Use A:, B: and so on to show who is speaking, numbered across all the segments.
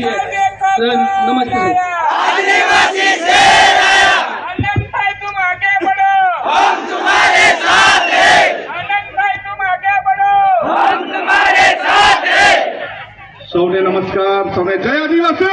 A: છીએ.
B: નમસ્કાર આદિવાસી
C: સૌને નમસ્કાર. સૌને જય આદિવાસી!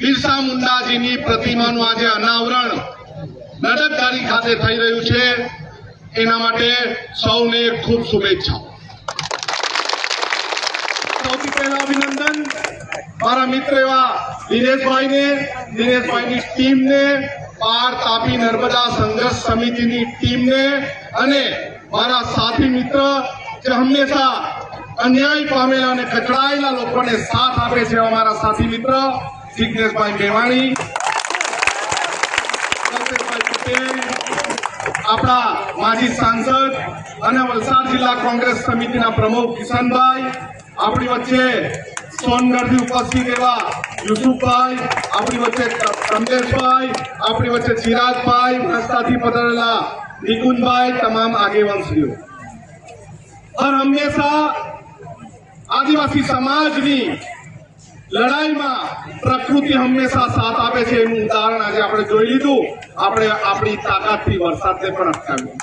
C: બિરસા મુંડાજીની પ્રતિમાનું આજે અનાવરણ નડકદારી ખાતે થઈ રહ્યું છે. એના માટે સૌને ખૂબ શુભેચ્છાઓ. સૌથી પહેલા અભિનંદન મારા મિત્ર એવા દિનેશભાઈને, દિનેશભાઈની ટીમને, પાર તાપી નર્મદા સંઘર્ષ સમિતિની ટીમને અને મારા સાથી મિત્ર જે હંમેશા અન્યાય પામેલા અને કચડાયેલા લોકોને સાથ આપે છે મારા સાથી મિત્ર. જિજ્ઞેશભાઈ મેવાણી આપણા માજી સાંસદ અને વલસાડ જિલ્લા કોંગ્રેસ સમિતિના પ્રમુખ કિશનભાઈ. આપણી વચ્ચે સોનગઢથી ઉપસ્થિત એવા યુસુફભાઈ, આપણી વચ્ચે કમલેશભાઈ, આપણી વચ્ચે ચિરાગભાઈ, રસ્તાથી પધારેલા નિકુંજભાઈ, તમામ આગેવાનશ્રીઓ. હર હંમેશા આદિવાસી સમાજની લડાઈમાં પ્રકૃતિ હંમેશા સાથ આપે છે એનું ઉદાહરણ આજે આપણે જોઈ લીધું. આપણે આપણી તાકાતથી વરસાદને પણ અટકાવ્યો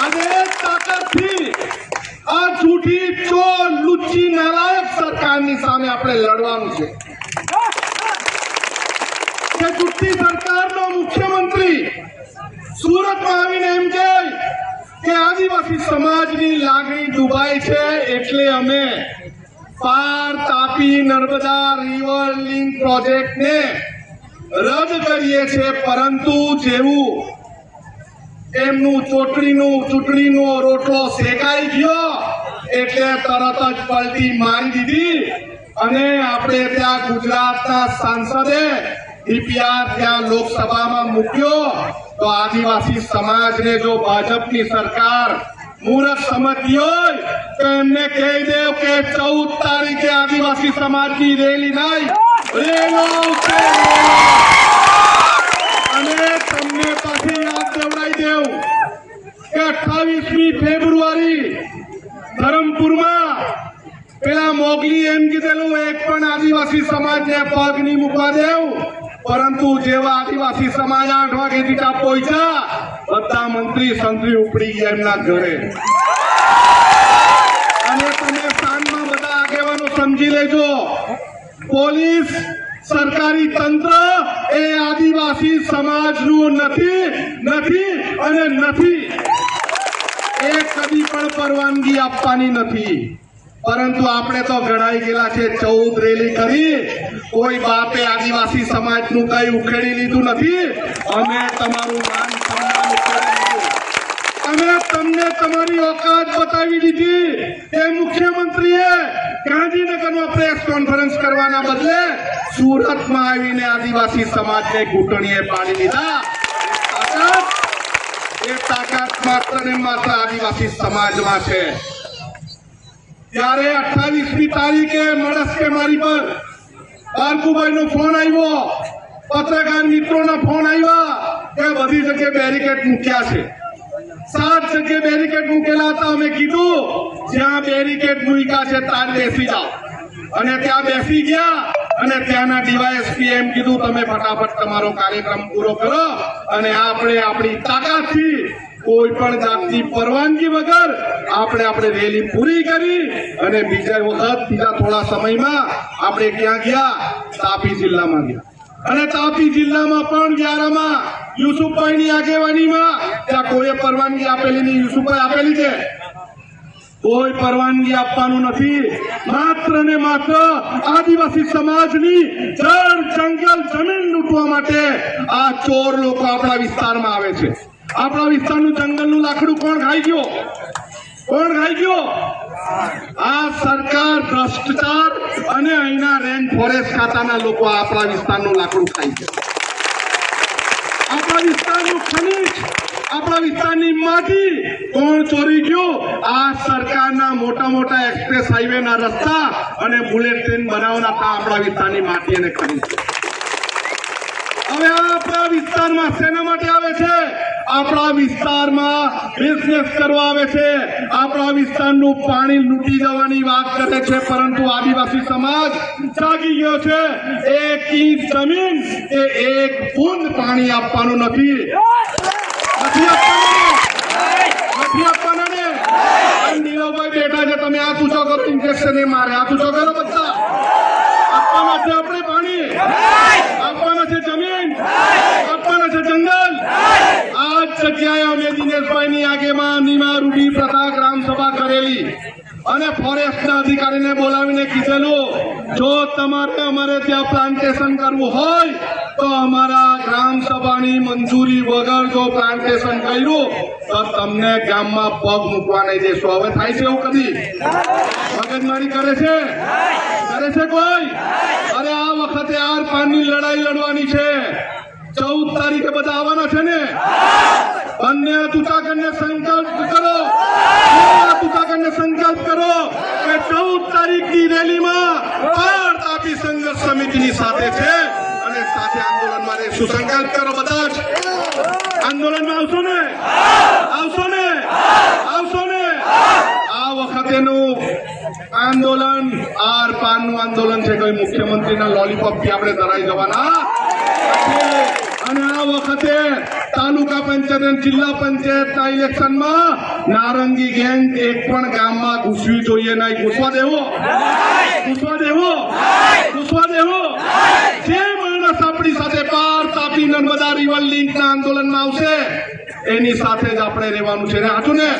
C: અને તાકાતથી આ જૂઠી ચોર લુચ્ચી નાલાયક સરકારની સામે આપણે લડવાનું છે. કે જૂઠી સરકારનો મુખ્યમંત્રી સુરતમાં આવીને એમ કે આદિવાસી સમાજની લાગણી ડૂબાય છે એટલે અમે પાર તાપી નર્મદા રિવર લિંક પ્રોજેક્ટને રદ કરીએ છીએ પરંતુ જેવું એમનું ચોટણીનું, ચૂંટણીનો રોટલો શેકાઈ ગયો, એટલે તરત જ પલટી મારી દીધી અને આપણે ત્યાં ગુજરાતના સાંસદે ડીપીઆર ત્યાં લોકસભામાં મૂક્યો. તો આદિવાસી સમાજને જો ભાજપની સરકાર મૂરખ સમજતી હોય તો એમને કહી દેવ કે ચૌદ તારીખે આદિવાસી સમાજની રેલી નહીં રેલો. અને તમને પાછી યાદ દેવડાવી દેવું કે અઠાવીસમી ફેબ્રુઆરી ધરમપુરમાં પેલા મોગલી એમ કીધેલું, એક પણ આદિવાસી સમાજને પગ નહીં મૂકવા દેવું પરંતુ જેવા આદિવાસી સમાજ આઠ વાગે દીટા પહોંચ્યા બધા મંત્રી સંત્રી ઉપડી ગયા એમના ઘરે. અને તમે સ્થાનમાં બધા આગેવાનો સમજી લેજો. પોલીસ, સરકારી તંત્ર એ આદિવાસી સમાજનું નથી નથી અને નથી. એ કદી પણ પરવાનગી આપવાની નથી. પરંતુ આપણે તો ગણાઈ ગયેલા છે, ચૌદ રેલી કરી. કોઈ બાપે આદિવાસી સમાજનું કઈ ઉખેડી લીધું નથી. અમે તમારું માન અમે તમને તમારી ઓકાત બતાવી દીધી એ મુખ્યમંત્રીએ ગાંધીનગરનો પ્રેસ કોન્ફરન્સ કરવાના બદલે સુરતમાં આવીને આદિવાસી સમાજને ઘૂંટણીએ પાડી દીધા. એ તાકાત માત્ર ને માત્ર આદિવાસી સમાજમાં છે. ત્યારે અઠાવીસમી તારીખે મળસ કે મારી પર બારકુભાઈ નો ફોન આવ્યો, પત્રકાર મિત્રોના ફોન આવ્યા કે બધી જગ્યાએ બેરિકેડ મૂક્યા છે. સાત જગ્યાએ બેરિકેડ મૂકેલા હતા, અમે કીધું, જ્યાં બેરિકેડ મૂક્યા છે, ત્યાં બેસી જાઓ. અને ત્યાં બેસી ગયા, અને ત્યાંના ડીવાયએસપી એમ કીધું, તમે ફટાફટ તમારો કાર્યક્રમ પૂરો કરો, અને આપણે આપણી તાકાતથી કોઈ પણ જાતની પરવાનગી વગર આપણે આપણે રેલી પૂરી કરી, અને બીજા વખત, બીજા થોડા સમયમાં આપણે ક્યાં ગયા? તાપી જિલ્લામાં ગયા. અને તાપી જિલ્લામાં પણ વ્યારામાં યુસુફભાઈની આગેવાનીમાં ત્યાં કોઈએ પરવાનગી આપેલી નહીં? યુસુફભાઈ આપેલી છે? કોઈ પરવાનગી આપવાનું નથી. માત્ર ને માત્ર આદિવાસી સમાજની જળ જંગલ જમીન લૂંટવા માટે આ ચોર લોકો આપણા વિસ્તારમાં આવે છે. આપણા વિસ્તારનું જંગલનું લાકડું કોણ ખાઈ ગયો? કોણ ખાઈ ગયો? આ સરકાર ભ્રષ્ટાચાર અને અહીંના રેન ફોરેસ્ટ ખાતાના લોકો આપણા વિસ્તારનું લાકડું ખાઈ છે વિસ્તારનું ખનીજ, આપણા વિસ્તારની માટી કોણ ચોરી ગયો? આ સરકારના મોટા મોટા એક્સપ્રેસ હાઈવેના રસ્તા અને બુલેટ ટ્રેન બનાવવાના હતા આપણા વિસ્તારની માટી અને ખનીજ. હવે આ આપણા વિસ્તારમાં શેના માટે આવે છે? આપણા વિસ્તારમાં બિઝનેસ કરવા આવે છે. આપણા વિસ્તારનું પાણી લૂંટી જવાની વાત કરે છે પરંતુ આદિવાસી સમાજ જાગી ગયો છે. એક ઇંચ જમીન એ એક બુંદ પાણી આપવાનું નથી. નથી આપવાનું. નથી આપવાના ને? નીરવભાઈ બેઠા છે. તમે આ ઊંચો કરો ઇન્જેક્શન એ મારે. આ ઊંચો કરો બધા. આપવાના છે આપણે પાણી? આપવાના છે જમીન આપવાના છે જંગલ આ જ જગ્યાએ અમે દિનેશભાઈની આગેવાનીમાં રૂબી પ્રથા ગ્રામ સભા કરેલી. અને ફોરેસ્ટના અધિકારીને બોલાવીને કીધેલું, જો તમારે અમારે ત્યાં પ્લાન્ટેશન કરવું હોય, તો અમારા ગ્રામ સભાની મંજૂરી વગર જો પ્લાન્ટેશન કર્યું, તો તમને ગામમાં પગ મૂકવા નહીં દેશો. હવે થાય છે એવું કદી? મગજમારી કરે છે? કરે છે કોઈ? અરે આ વખતે આર પાનની લડાઈ લડવાની છે. ચૌદ તારીખે બધા આવવાના છે ને? બંને કરીને સંકલ્પ કરો. કરીને સંકલ્પ કરો કે ચૌદ તારીખની રેલીમાં પાર તાપી સંઘર્ષ સમિતિની સાથે છે. અને સાથે આંદોલનમાં રહેશું. સંકલ્પ કરો બધા જ. આંદોલનમાં આવશો ને? આવશો ને? આવશો ને? આ વખતેનું આંદોલન, આર પારનું આંદોલન છે. કોઈ મુખ્યમંત્રીના લોલીપોપથી આપણે ધરાઈ જવાના. અને આ વખતે તાલુકા પંચાયત અને જિલ્લા પંચાયતના ઇલેક્શનમાં નારંગી ગેંગ એક પણ ગામમાં ઘૂસવી જોઈએ નહીં. ઘૂસવા દેવો? ઘૂસવા દેવો? ઘૂસવા દેવો? જે માણસ આપણી સાથે પાર તાપી નર્મદા રિવર લિંકના આંદોલનમાં આવશે, એની સાથે જ આપણે રહેવાનું છે. ને? હાચું ને?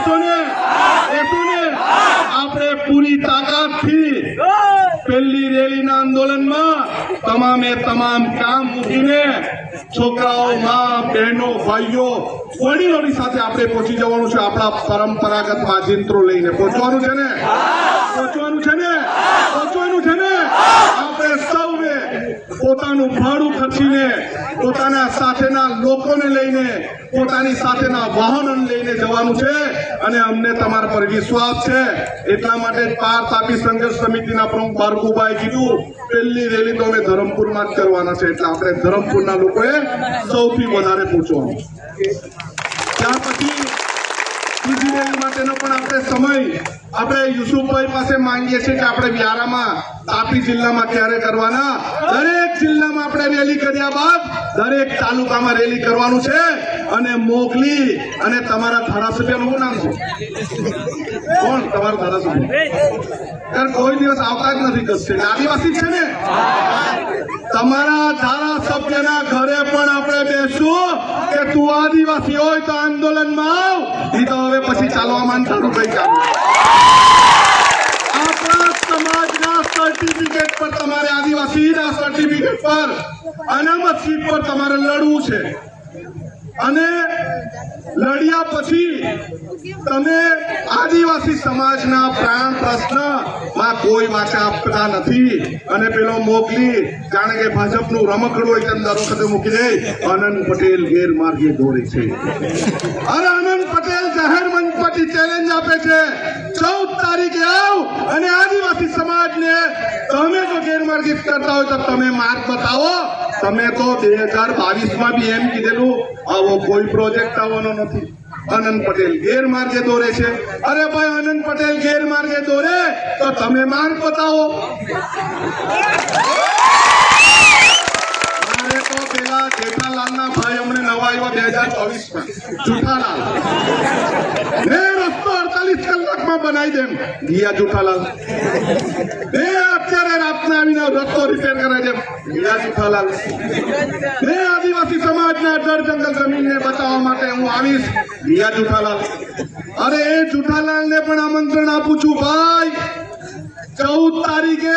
C: ને ને? આપણે પૂરી તાકાતથી પેલી રેલીના આંદોલનમાં તમામે તમામ કામ મૂકીને છોકરાઓ, મા, બહેનો, ભાઈઓ, વડીલોની સાથે આપણે પહોંચી જવાનું છે આપણા પરંપરાગત વાજિંત્રો લઈને. પહોંચવાનું છે ને? પહોંચવાનું છે ને? પહોંચવાનું છે ને? આપણે સૌએ પોતાનું ભાડું ખર્ચીને પોતાના સાથેના લોકોને લઈને, પોતાની સાથેના વાહનોને લઈને જવાનું છે અને અમને તમારા પર વિશ્વાસ છે. એટલા માટે પાર તાપી સંઘર્ષ સમિતિના પ્રમુખ બારકુભાઈ કીધું, પહેલી રેલી તો અમે ધરમપુરમાં જ કરવાના છે. એટલે આપણે ધરમપુરના લોકોએ સૌથી વધારે પૂછવાનું ત્યાર પછી બીજી રેલી માટેનો પણ આપણે સમય આપણે યુસુફભાઈ પાસે માંગીએ છીએ કે આપણે વ્યારામાં તાપી જિલ્લામાં ક્યારે કરવાના? દરેક જિલ્લામાં આપણે રેલી કર્યા બાદ દરેક તાલુકામાં રેલી કરવાનું છે અને મોકલી અને તમારા ધારાસભ્યનું શું નામ છે? કોણ? તમારું ધારાસભ્ય. કારણ કોઈ દિવસ આવતા જ નથી કશે. આદિવાસી છે ને? તમારા ધારાસભ્યના ઘરે પણ આપણે બેસું કે તું આદિવાસી હોય તો આંદોલનમાં આવ. એ તો હવે પછી ચાલવા કઈ કામ આપણા સમાજના સર્ટિફિકેટ પર તમારે આદિવાસીના સર્ટિફિકેટ પર અનામત સીટ પર તમારે લડવું છે. અને લડ્યા પછી તમે આદિવાસી સમાજના પ્રાણ પ્રશ્નમાં કોઈ વાચા આપતા નથી. અને પેલો મોકલી, જાણે કે ભાજપનું રમકડું હોય તેમ દર વખતે મૂકી દે. આનંદ પટેલ ગેરમાર્ગે દોરે છે. અરે આનંદ પટેલ જાહેર મંચ પરથી ચેલેન્જ આપે છે. ચૌદ તારીખે આવ અને આદિવાસી સમાજને તમે જો ગેરમાર્ગિત કરતા હોય તો તમે માર્ગ બતાવો. તમે તો બે હજાર બાવીસમાં બી એમ કીધેલું, આવો કોઈ પ્રોજેક્ટ આવવાનો નથી. આનંદ પટેલ ગેરમાર્ગે દોરે છે. અરે ભાઈ આનંદ પટેલ ગેરમાર્ગે દોરે, તો તમે માર્ગ બતાવો મારે તો ને રસ્તો અડતાલીસ કલાકમાં ને બચાવવા માટે હું આવીશ. ગયા જુઠાલાલ અરે એ જુઠાલાલને પણ આમંત્રણ આપું છું, ભાઈ. ચૌદ તારીખે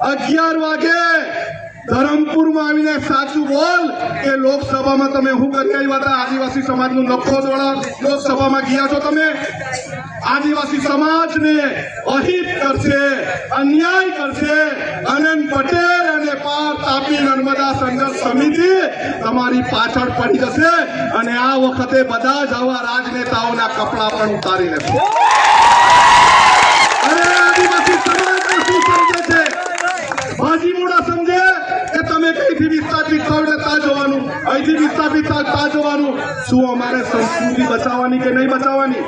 C: અગિયાર વાગે ધરમપુરમાં આવીને સાચું બોલ. કે લોકસભામાં તમે શું કરી આવ્યા હતા? આદિવાસી સમાજનું લખો દોડા લોકસભામાં ગયા છો તમે? આદિવાસી સમાજને અહિત કરશે, અન્યાય કરશે. આનંદ પટેલ અને પાર તાપી નર્મદા સંઘર્ષ સમિતિ તમારી પાછળ પડી જશે અને આ વખતે બધા જ આવા રાજનેતાઓના કપડા પણ ઉતારી લેશે. અને આદિવાસી સમજે છે ભાજી મોડા સમજે કે તમે કઈથી વિસ્થાપિત થાવ એટલે તા જવાનું, અહીંથી વિસ્થાપિત થાવ તા જવાનું. શું અમારે સંસ્કૃતિ બચાવવાની કે નહીં બચાવવાની?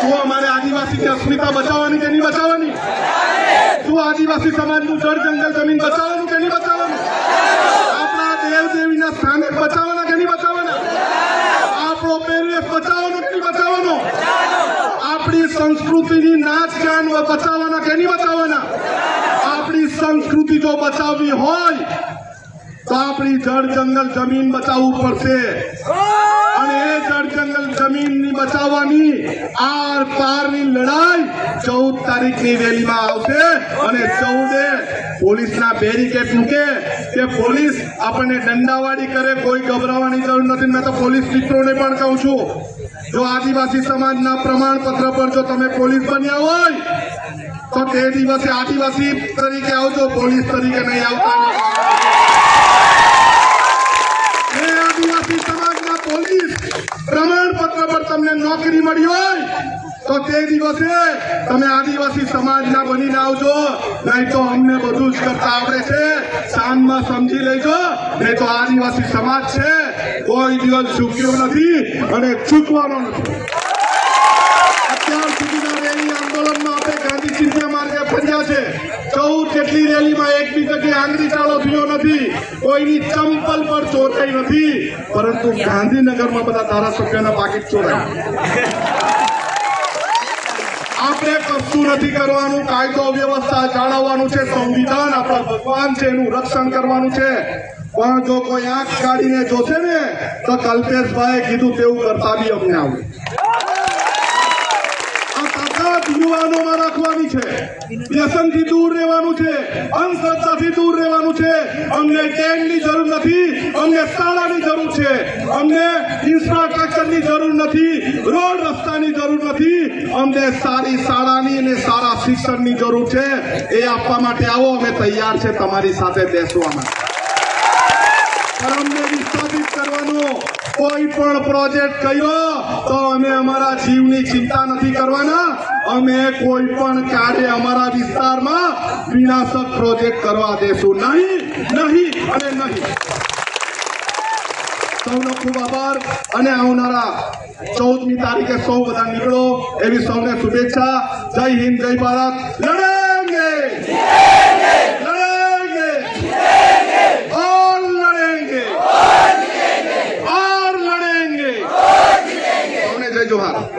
C: શું અમારે આદિવાસીની અસ્મિતા બચાવવાની કે નહીં બચાવવાની? શું આદિવાસી સમાજનું જળ જંગલ જમીન બચાવવાનું કે નહીં બચાવવાનું? આપણા દેવ દેવીના સ્થાને બચાવવાના કે નહીં બચાવવાના? આપણો પહેરવેશ બચાવવાનો કે નહીં બચાવવાનો? આપણી સંસ્કૃતિની નાચ ગાન બચાવવાના કે નહીં બચાવવાના? આપણી સંસ્કૃતિ જો બચાવવી હોય તો આપણી જળ જંગલ જમીન બચાવવું પડશે. અને એ જળ જંગલ જમીનની બચાવવાની આર પારની લડાઈ ચૌદ તારીખની રેલીમાં આવશે. અને ચૌદે પોલીસના બેરિકેડ મૂકે કે પોલીસ આપણને દંડાવાળી કરે, કોઈ ગભરાવાની જરૂર નથી. મેં તો પોલીસ મિત્રોને પણ કહું છું, જો આદિવાસી સમાજના પ્રમાણપત્ર પર જો તમે પોલીસ બન્યા હોય, તો તે દિવસે આદિવાસી તરીકે આવજો, પોલીસ તરીકે નહીં આવતા. આદિવાસી સમાજના પોલીસ પ્રમાણપત્ર પર તમને નોકરી મળી હોય, તો તે દિવસે તમે આદિવાસી સમાજના બનીને આવજો. નહીં તો અમને બધું જ કરતા આવડે છે. સાંજમાં સમજી લેજો. નહીં તો આદિવાસી સમાજ છે. કોઈ દિવસ ચૂક્યો નથી અને ચૂકવાનો નથી અત્યાર સુધીના રેલી આંદોલનમાં આપણે ગાંધી ચિંતા માર્ગે છે. ચૌદ જેટલી રેલીમાં એક બી જગ્યાએ આંગળી ચાળો થયો નથી. કોઈની ચંપલ પર ચોરાઈ નથી. પરંતુ ગાંધીનગરમાં બધા ધારાસભ્યોના પાકીટ ચોરાય આપણે કશું નથી કરવાનું. કાયદો વ્યવસ્થા જાળવવાનું છે. સંવિધાન આપણા ભગવાન છે. એનું રક્ષણ કરવાનું છે. પણ જો કોઈ આંખ કાઢીને જોશે ને, તો કલ્પેશભાઈ કીધું તેવું કરતા બી અમને આવું. આ તાકાત યુવાનોમાં રાખવાની છે. વ્યસનથી દૂર રહેવાનું છે, અંધશ્રદ્ધાથી દૂર રહેવાનું છે. અમને ટ્રેનની જરૂર નથી, અમને શાળાની જરૂર છે. અમને ઇન્ફ્રાસ્ટ્રક્ચરની જરૂર નથી, રોડ રસ્તાની જરૂર નથી. અમને સારી શાળાની અને સારા શિક્ષણની જરૂર છે. એ આપવા માટે આવો, અમે તૈયાર છે તમારી સાથે બેસવા માટે પણ અમને વિસ્થાપિત કરવાનો કોઈ પણ પ્રોજેક્ટ કર્યો તો અમે અમારા જીવની ચિંતા નથી કરવાના. અમે કોઈ પણ કાર્ય અમારા વિસ્તારમાં વિનાશક પ્રોજેક્ટ કરવા દેશું. નહીં નહીં અને નહીં. સૌનો ખૂબ આભાર અને આવનારા ચૌદમી તારીખે સૌ બધા નીકળો એવી સૌને શુભેચ્છા. જય હિન્દ, જય ભારત. લડેંગે জোহার